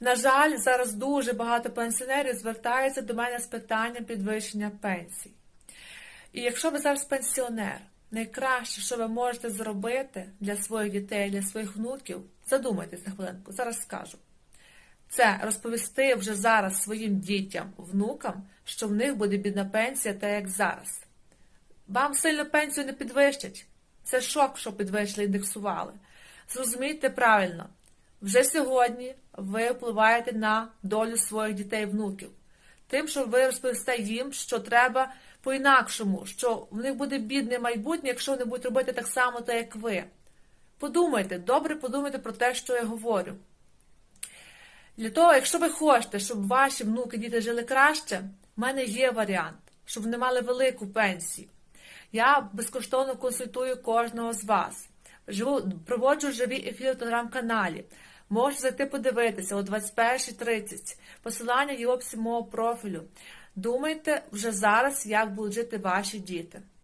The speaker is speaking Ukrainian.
На жаль, зараз дуже багато пенсіонерів звертаються до мене з питанням підвищення пенсій. І якщо ви зараз пенсіонер, найкраще, що ви можете зробити для своїх дітей, для своїх внуків, задумайтесь на хвилинку, зараз скажу. Це розповісти вже зараз своїм дітям, внукам, що в них буде бідна пенсія, та як зараз. Вам сильно пенсію не підвищать. Це шок, що підвищили, індексували. Зрозумійте правильно, вже сьогодні ви впливаєте на долю своїх дітей внуків. Тим, що ви розповісте їм, що треба по-інакшому, що в них буде бідне майбутнє, якщо вони будуть робити так само, так як ви. Подумайте, добре подумайте про те, що я говорю. Для того, якщо ви хочете, щоб ваші внуки діти жили краще, в мене є варіант, щоб вони мали велику пенсію. Я безкоштовно консультую кожного з вас. Живу, проводжу живі ефіри в телеграм-каналі. Можете зайти подивитися о 21.30. Посилання є в описі мого профілю. Думайте вже зараз, як будуть жити ваші діти.